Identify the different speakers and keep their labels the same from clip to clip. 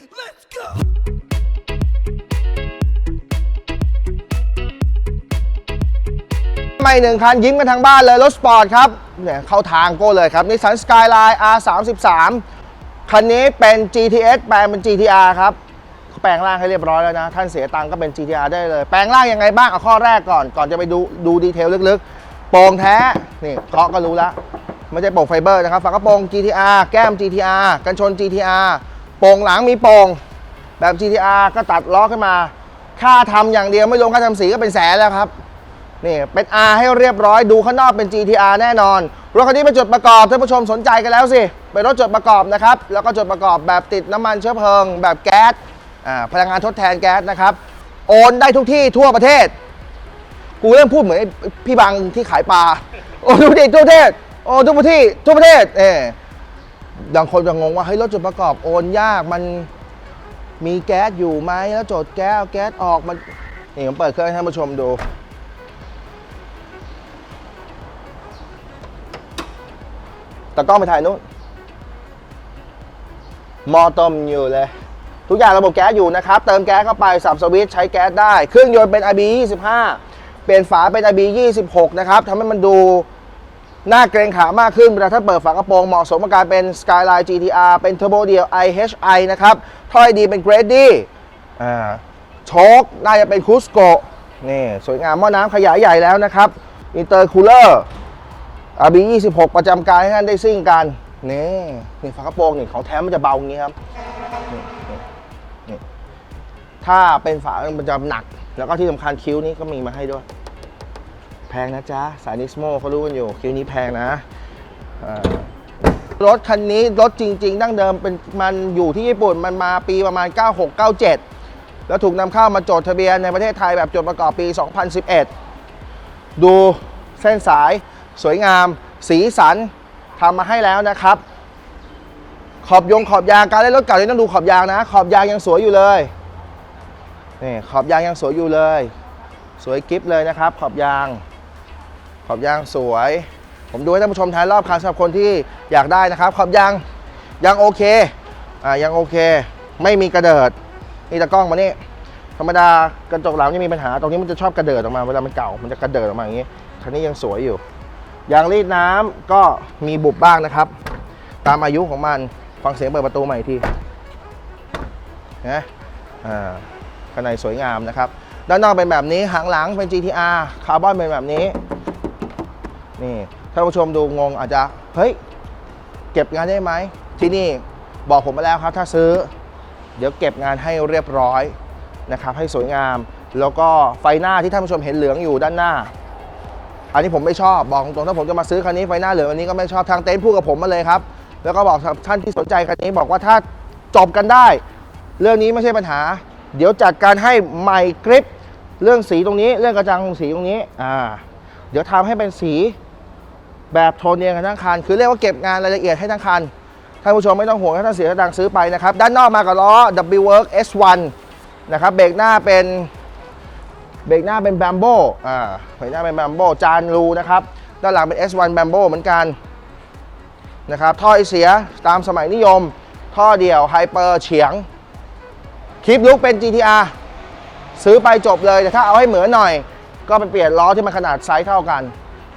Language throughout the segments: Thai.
Speaker 1: Let's go.
Speaker 2: ไม่หนึ่งคันยิ้มกันทางบ้านเลย รถสปอร์ตครับเนี่ยเข้าทางโก้เลยครับนิสสันสกายไลน์ R33 คันนี้เป็น GTS แปลงเป็น GTR ครับแปลงร่างให้เรียบร้อยแล้วนะ ท่านเสียตังค์ก็เป็น GTR ได้เลย แปลงร่างยังไงบ้าง เอาข้อแรกก่อน ก่อนจะไปดูดูดีเทลลึกๆ โปร่งแท้ นี่เคาะก็รู้แล้ว ไม่ใช่โปร่งไฟเบอร์นะครับ ฝากระโปรง GTR แก้ม GTR กันชน GTR โป่งหลังมีโป่งแบบ GTR ก็ตัดล้อขึ้นมา ค่าทำอย่างเดียวไม่รวมค่าทำสีก็เป็นแสนแล้วครับนี่เป็น R ให้เรียบร้อยดูข้างนอกเป็น GTR แน่นอนรถคันนี้เป็นจดประกอบท่านผู้ชมสนใจกันแล้วสิเป็นรถจดประกอบนะครับแล้วก็จดประกอบแบบติดน้ำมันเชื้อเพลิง แบบแก๊สพลังงานทดแทนแก๊สนะครับโอนได้ทุกที่ทั่วประเทศ กูเริ่มพูดเหมือนพี่บังที่ขายปลาโอ้ทุกประเทศทั่วประเทศโอ้ทุกประเทศทั่วประเทศเออ บางคนจะงงว่าเฮ้ยรถจดประกอบโอนยากมันมีแก๊สอยู่ไหมแล้วจดแก๊สเอาแก๊สออกมันนี่ผมเปิดเครื่องให้ท่านผู้ชมดู แตะกล้องไปถ่ายนู้นมอต้มอยู่เลย ทุกอย่างระบบแก๊สอยู่นะครับ เติมแก๊สเข้าไปสับสวิตช์ใช้แก๊สได้ เครื่องยนต์เป็น IB 25 เปลี่ยนฝาเป็น IB 26 นะครับทำให้มันดู น่าเกรงขามากขึ้นเวลาถ้าเปิดฝากระโปรงเหมาะสมกับการเป็น Skyline GTR เป็นเทอร์โบเดียว IHI นะครับถ้อยดีเป็น Grady อ่าโชคน่าจะเป็นคุสโกนี่สวยงามหม้อน้ำขยายใหญ่แล้วนะครับอินเตอร์คูลเลอร์ RB 26 ประจำการให้ท่านได้ซิ่งกัน นี่ นี่ฝากระโปรงนี่ของแท้มันจะเบาอย่างนี้ครับถ้าเป็นฝามันจะหนัก แล้วก็ที่สำคัญคิ้วนี้ก็มีมาให้ด้วย แพงนะจ๊ะ สายนิสโมเขารู้กันอยู่คิวนี้แพงนะ รถคันนี้รถจริง ๆ ดั้งเดิมเป็นมันอยู่ที่ญี่ปุ่นมันมาปีประมาณ 96 97 แล้วถูกนำเข้ามาจดทะเบียนในประเทศไทยแบบจดประกอบปี 2011 ดูเส้นสายสวยงาม สีสันทำมาให้แล้วนะครับ ขอบยงขอบยางการเล่นรถเก่านี่ต้องดูขอบยางนะ ขอบยางยังสวยอยู่เลยนี่ขอบยางยังสวยอยู่เลย สวยกิฟเลยนะครับ ขอบยาง อบยางสวย ผมดูให้ท่านผู้ชมท้ายรอบคันสำหรับคนที่อยากได้นะครับ ขอบยางยังโอเคอ่ายังโอเค ไม่มีกระเดิดนี่ตะกล้องมานี่ธรรมดากระจกหลังจะมีปัญหา ตรงนี้มันจะชอบกระเดิดออกมาเวลามันเก่ามันจะกระเดิดออกมาอย่างนี้คันนี้ยังสวยอยู่ยางรีดน้ำก็มีบุบบ้างนะครับ ตามอายุของมันฟังเสียงเปิดประตูใหม่อีกทีนะอ่าข้างในสวยงามนะครับด้านนอกเป็นแบบนี้หางหลังเป็น GTR คาร์บอนเป็นแบบนี้ นี่ท่านผู้ชมดูงงอาจจะเฮ้ยเก็บงานได้ไหมที่นี่บอกผมมาแล้วครับ ถ้าซื้อ เดี๋ยวเก็บงานให้เรียบร้อยนะครับ ให้สวยงาม แล้วก็ไฟหน้าที่ท่านผู้ชมเห็นเหลืองอยู่ด้านหน้า อันนี้ผมไม่ชอบบอกตรงๆถ้าผมจะมาซื้อคันนี้ไฟหน้าเหลืองอันนี้ก็ไม่ชอบทางเต็นท์พูดกับผมมาเลยครับ แล้วก็บอกท่านที่สนใจคันนี้บอกว่าถ้าจบกันได้ เรื่องนี้ไม่ใช่ปัญหา เดี๋ยวจัดการให้ใหม่กริปเรื่องสีตรงนี้ เรื่องกระจังสีตรงนี้อ่าเดี๋ยวทำให้เป็นสี แบบโทนเดียวกันทั้งคัน คือเรียกว่าเก็บงานรายละเอียดให้ทั้งคัน ท่านผู้ชมไม่ต้องห่วงถ้าท่านเสียตังซื้อไปนะครับ ด้านนอกมากับล้อ W Work S1 นะครับเบรกหน้าเป็นเบรกหน้าเป็นแบมโบอ่าเบรกหน้าเป็นแบมโบจานรูนะครับด้านหลังเป็น S1 แบมโบเหมือนกันนะครับท่อไอเสียตามสมัยนิยม ท่อเดี่ยวไฮเปอร์เฉียง คลิปลุกเป็น GTR ซื้อไปจบเลยแต่ถ้าเอาให้เหมือนหน่อย ก็ไปเปลี่ยนล้อที่มันขนาดไซส์เท่ากัน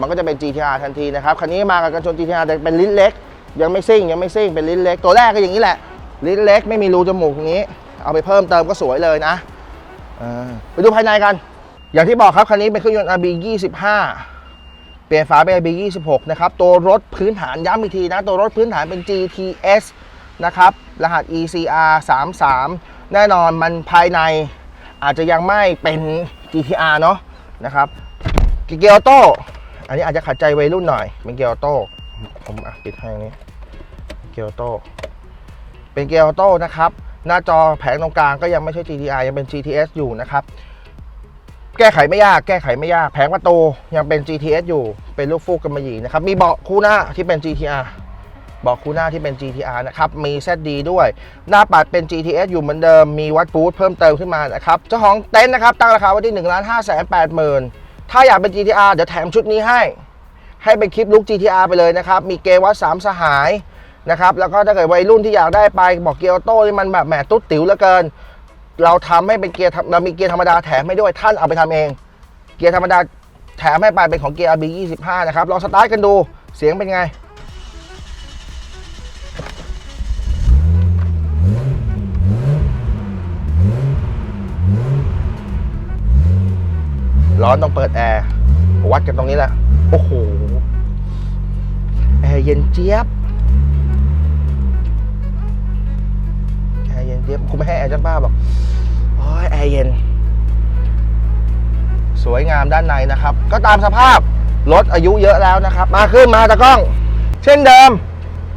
Speaker 2: มันก็จะเป็น GTR ทันทีนะครับ คันนี้มากับกันชน GTR แต่เป็นลิ้นเล็ก ยังไม่ซิ่งยังไม่ซิ่งเป็นลิ้นเล็ก ตัวแรกก็อย่างนี้แหละ ลิ้นเล็กไม่มีรูจมูกตรงนี้ เอาไปเพิ่มเติมก็สวยเลยนะไปดูภายในกัน อย่างที่บอกครับ คันนี้เป็นเครื่องยนต์ RB 25เปลี่ยนฝาเป็น RB 26นะครับ ตัวรถพื้นฐานย้ำอีกทีนะ ตัวรถพื้นฐานเป็น GTS นะครับ รหัส ECR 33แน่นอนมันภายในอาจจะยังไม่เป็น GTR เนาะนะครับ เกียร์ออโต้ อันนี้อาจจะขัดใจวัยรุ่นหน่อย เป็นเกียร์ออโต้ ผมอะปิดให้นี้ เกียร์ออโต้ เป็นเกียร์ออโต้นะครับ หน้าจอแผงตรงกลางก็ยังไม่ใช่ GTR ยังเป็น GTS อยู่นะครับ แก้ไขไม่ยาก แก้ไขไม่ยาก แผงประตูยังเป็น GTS อยู่ เป็นลูกฟูกกำมะหยี่นะครับ มีเบาะคู่หน้าที่เป็น GTR เบาะคู่หน้าที่เป็น GTR นะครับ มี ZD ด้วย หน้าปัดเป็น GTS อยู่เหมือนเดิม มีวัดบูทเพิ่มเติมขึ้นมานะครับ เจ้าของเต็นท์นะครับ ตั้งราคาไว้ที่ 1 5 8 0 0 0 0 ถ้าอยากเป็น GTR เดี๋ยวแถมชุดนี้ให้ ให้เป็นคลิปลุก GTR ไปเลยนะครับ มีเกวัด3สหายนะครับ แล้วก็ถ้าเกิดวัยรุ่นที่อยากได้ไปบอกเกียร์ออโต้ที่มันแบบแหมตุ๊ดติ๋วเหลือเกิน เราทำให้เป็นเกียร์เรามีเกียร์ธรรมดาแถมให้ด้วยท่านเอาไปทำเอง เกียร์ธรรมดาแถมให้ไปเป็นของเกียร์ RB 25 นะครับลองสตาร์ทกันดูเสียงเป็นไง ร้อนต้องเปิดแอร์วัดกันตรงนี้แหละ โอ้โห แอร์เย็นเจี๊ยบ แอร์เย็นเจี๊ยบคุณไม่ให้แอร์จังบ้าบอกโอ้ยแอร์เย็น สวยงามด้านในนะครับ ก็ตามสภาพ รถอายุเยอะแล้วนะครับ มาขึ้นมาตะกล้อง เช่นเดิม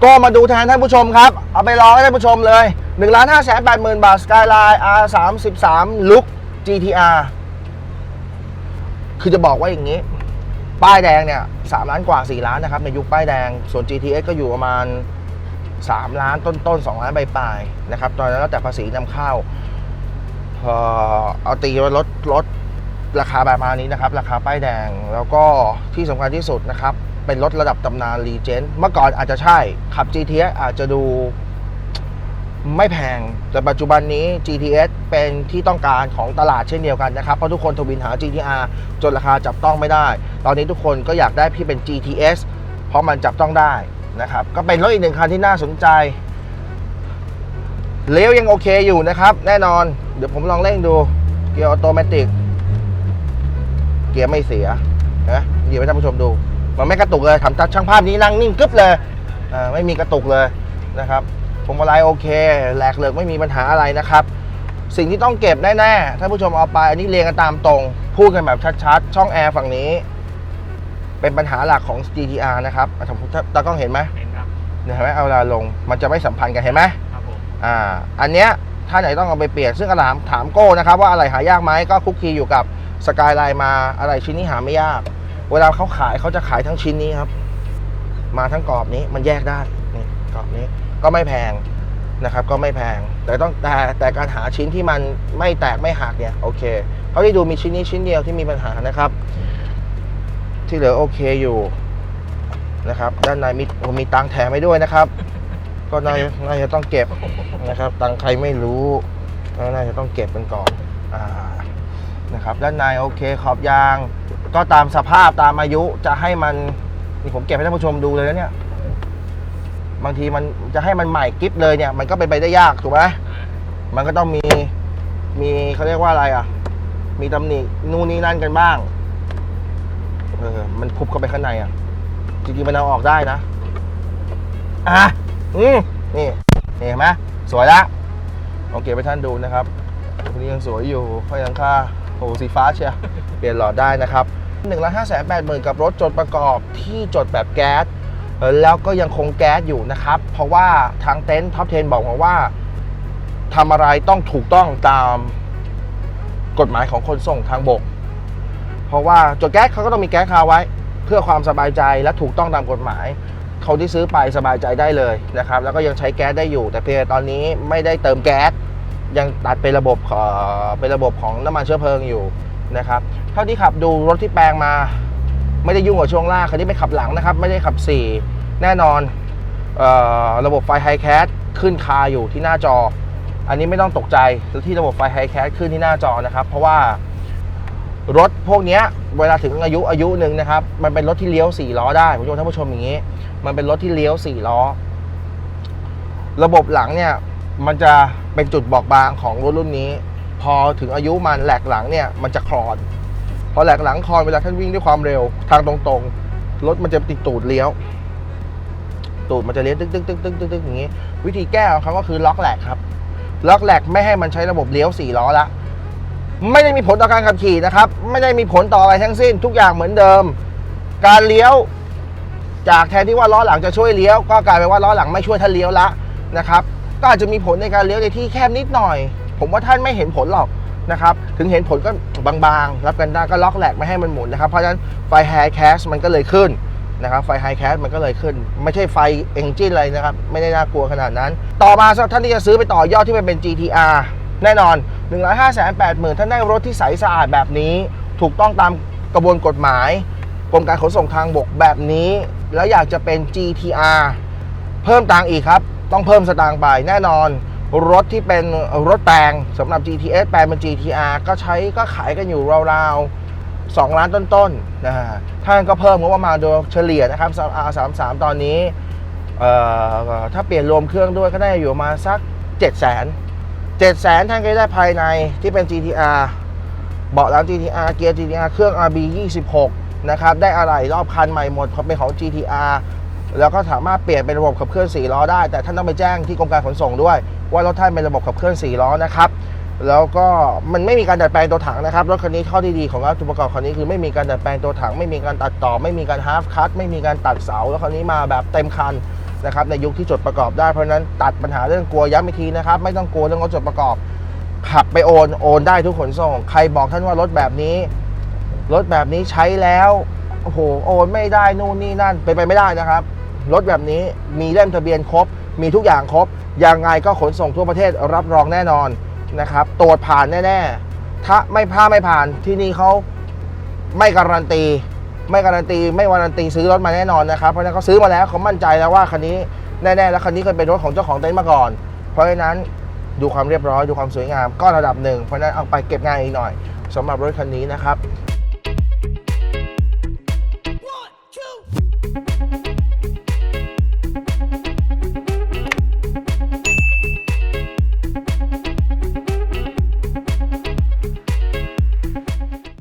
Speaker 2: ก็มาดูแทนท่านผู้ชมครับ เอาไปรอให้ท่านผู้ชมเลย1นึ่งล้านห้าแสนแปดหมื่นบาท Skyline R 3 3 Look GTR คือจะบอกว่าอย่างนี้ ป้ายแดงเนี่ยสามล้านกว่า 4 ล้านนะครับ ในยุคป้ายแดง ส่วน GTX ก็อยู่ประมาณ 3 ล้านต้นต้นๆ2ล้านปลายๆนะครับ ตอนนั้นแล้วแต่ภาษีนำเข้าพอเอาตีว่ารถรถราคาแบบมานี้นะครับ ราคาป้ายแดงแล้วก็ที่สำคัญที่สุดนะครับ เป็นรถระดับตำนานรีเจนเมื่อก่อนอาจจะใช่ขับ GTX อาจจะดู ไม่แพง แต่ปัจจุบันนี้ GTS เป็นที่ต้องการของตลาดเช่นเดียวกันนะครับ เพราะทุกคนทวินหา GTR จนราคาจับต้องไม่ได้ ตอนนี้ทุกคนก็อยากได้พี่เป็น GTS เพราะมันจับต้องได้นะครับ ก็เป็นรถอีกหนึ่งคันที่น่าสนใจเลี้ยวยังโอเคอยู่นะครับ แน่นอน เดี๋ยวผมลองเร่งดู เกียร์ออโตเมติก เกียร์ไม่เสียนะเดี๋ยวให้ท่านผู้ชมดู มันไม่กระตุกเลยทำช่างภาพนี้นั่งนิ่งกึ๊บเลยไม่มีกระตุกเลยนะครับ พวงมาลัยโอเค แหลกเหลือกไม่มีปัญหาอะไรนะครับ สิ่งที่ต้องเก็บแน่ๆท่านผู้ชมเอาไป อันนี้เรียงกันตามตรง พูดกันแบบชัดๆ ช่องแอร์ฝั่งนี้ เป็นปัญหาหลักของ GTR นะครับอะถ้าตากล้องเห็นไหม
Speaker 1: เห็นครับ
Speaker 2: เนี่ยเห็นไหมเอาเวลาลง มันจะไม่สัมพันธ์กันเห็นไหม
Speaker 1: ครับผม
Speaker 2: อ่า อันเนี้ยถ้าไหนต้องเอาไปเปลี่ยน ซึ่งกระถามถามโก้นะครับว่าอะไรหายากไหมก็คุกคีอยู่กับสกายไลน์มาอะไรชิ้นนี้หาไม่ยาก เวลาเขาขายเขาจะขายทั้งชิ้นนี้ครับ มาทั้งกรอบนี้มันแยกได้นี่กรอบนี้ ก็ไม่แพงนะครับ ก็ไม่แพง แต่ต้องแต่แต่การหาชิ้นที่มันไม่แตกไม่หักเนี่ยโอเคเขาที่ดูมีชิ้นนี้ชิ้นเดียวที่มีปัญหานะครับ ที่เหลือโอเคอยู่นะครับ ด้านในมีโอ้มีตังแถมให้ด้วยนะครับ ก็น่าน่าจะต้องเก็บนะครับ ตังใครไม่รู้น่าจะต้องเก็บกันก่อนอ่านะครับ ด้านในโอเคขอบยาง ก็ตามสภาพตามอายุจะให้มันนี่ผมเก็บให้ท่านผู้ชมดูเลยนะเนี่ย บางทีมันจะให้มันใหม่กิฟเลยเนี่ย มันก็เป็นไปได้ยากถูกไหมมันก็ต้องมีมีเขาเรียกว่าอะไรอะ มีตำหนินู่นนี่นั่นกันบ้าง เออ มันพุบเข้าไปข้างในอะ จริงๆมันเอาออกได้นะ อะ อืมนี่นี่เห็นไหมสวยละโอเคไปท่านดูนะครับตัวนี้ยังสวยอยู่ไฟหลังคาโอ้โหสีฟ้าเชียเปลี่ยนหลอดได้นะครับ1นึ่งล้านห้าแสนแปดหมื่นกับรถจดประกอบที่จดแบบแก๊ส แล้วก็ยังคงแก๊สอยู่นะครับ เพราะว่าทางเต็นท์ท็อป10บอกมาว่าทำอะไรต้องถูกต้องตามกฎหมายของขนส่งทางบก เพราะว่าจดแก๊สเขาก็ต้องมีแก๊สคาไว้ เพื่อความสบายใจและถูกต้องตามกฎหมายเขาที่ซื้อไปสบายใจได้เลยนะครับ แล้วก็ยังใช้แก๊สได้อยู่ แต่เพียงตอนนี้ไม่ได้เติมแก๊สยังตัดเป็นระบบเอ่อเป็นระบบของน้ำมันเชื้อเพลิงอยู่นะครับ เท่าที่ขับดูรถที่แปลงมา ไม่ได้ยุ่งกับช่วงล่างคันนี้ไม่ขับหลังนะครับ ไม่ได้ขับ 4 แน่นอนออระบบไฟไฮแคสขึ้นคาอยู่ที่หน้าจอ อันนี้ไม่ต้องตกใจที่ระบบไฟไฮแคสขึ้นที่หน้าจอนะครับ เพราะว่ารถพวกนี้เวลาถึงอายุอายุหนึ่งนะครับ มันเป็นรถที่เลี้ยวสี่ล้อได้ผมจะบอกท่านผู้ชมอย่างนี้ มันเป็นรถที่เลี้ยวสี่ล้อ ระบบหลังเนี่ยมันจะเป็นจุดบอกบางของรถรุ่นนี้ พอถึงอายุมันแหลกหลังเนี่ยมันจะคลอน อแหลกหลังคอนเวลาท่านวิ่งด้วยความเร็ว ทางตรงๆ รถมันจะติดตูดเลี้ยว ตูดมันจะเลี้ยวตึ๊กตึ๊กตึ๊กตึ๊กตึ๊กตึ๊กอย่างนี้ วิธีแก้ของเขาก็คือล็อกแหลกครับ ล็อกแหลกไม่ให้มันใช้ระบบเลี้ยวสี่ล้อละ ไม่ได้มีผลต่อการขับขี่นะครับ ไม่ได้มีผลต่ออะไรทั้งสิ้น ทุกอย่างเหมือนเดิม การเลี้ยว จากแทนที่ว่าล้อหลังจะช่วยเลี้ยว ก็กลายเป็นว่าล้อหลังไม่ช่วยท่านเลี้ยวละนะครับ ก็อาจจะมีผลในการเลี้ยวในที่แคบนิดหน่อย ผมว่าท่านไม่เห็นผลหรอก นะครับถึงเห็นผลก็บางๆ รับกันได้ก็ล็อกแหลกไม่ให้มันหมุนนะครับ เพราะฉะนั้นไฟไฮแคสมันก็เลยขึ้นนะครับไฟไฮแคสมันก็เลยขึ้น ไม่ใช่ไฟเอนจินอะไรนะครับ ไม่ได้น่ากลัวขนาดนั้น ต่อมาสำหรับท่านที่จะซื้อไปต่อยอดที่มันเป็น GTR แน่นอน 1 5 8 0 0 0 0ท่านได้รถที่ใสสะอาดแบบนี้ ถูกต้องตามกระบวนกฎหมายกรมการขนส่งทางบกแบบนี้ แล้วอยากจะเป็น GTR เพิ่มตังค์อีกครับ ต้องเพิ่มสตางค์ไปแน่นอน รถที่เป็นรถแปลงสำหรับ GTS แปลงเป็น GTR ก็ใช้ก็ขายกันอยู่ราวๆ 2 ล้านต้นๆนะฮะท่านก็เพิ่มงบประมาณโดยเฉลี่ยนะครับสำหรับ R33 ตอนนี้ ถ้าเปลี่ยนรวมเครื่องด้วยก็ได้อยู่มาสัก 7 0 0 0 0 0 7 0 0 0 0 ท่านก็ได้ภายในที่เป็น GTR เบาะหลัง GTR เกียร์ GTR เครื่อง RB 26นะครับ ได้อะไรรอบคันใหม่หมดเพราะเป็นของ GTR แล้วก็สามารถเปลี่ยนเป็นระบบขับเคลื่อน4ล้อได้ แต่ท่านต้องไปแจ้งที่กรมการขนส่งด้วย ว่ารถท่านเป็นระบบขับเคลื่อน4ล้อนะครับแล้วก็มันไม่มีการดัดแปลงตัวถังนะครับรถคันนี้ข้อดีๆของรถประกอบคันนี้คือไม่มีการดัดแปลงตัวถัง ไม่มีการตัดต่อ ไม่มีการฮาร์ฟคัตไม่มีการตัดเสาแล้วคันนี้มาแบบเต็มคันนะครับในยุคที่จดประกอบได้เพราะฉะนั้นตัดปัญหาเรื่องกลัวย้ำอีกทีนะครับไม่ต้องกลัวเรื่องรถจดประกอบขับไปโอนโอนได้ทุกขนส่ง ใครบอกท่านว่ารถแบบนี้ รถแบบนี้ใช้แล้วโอ้โหโอนไม่ได้นู่นนี่นั่นเป็นไปไม่ได้นะครับรถแบบนี้มีเล่มทะเบียนครบ มีทุกอย่างครบ ยังไงก็ขนส่งทั่วประเทศรับรองแน่นอนนะครับ ตรวจผ่านแน่ๆ ถ้าไม่พลาไม่ผ่านที่นี่เขาไม่การันตี ไม่การันตี ไม่วารันตีซื้อรถมาแน่นอนนะครับ เพราะนั้นเขาซื้อมาแล้วเขามั่นใจแล้วว่าคันนี้แน่ๆ แล้วคันนี้เคยเป็นรถของเจ้าของเต็นท์มาก่อน เพราะฉะนั้นดูความเรียบร้อยดูความสวยงามก็ระดับหนึ่งเพราะฉะนั้นเอาไปเก็บงานอีกหน่อยสำหรับรถคันนี้นะครับ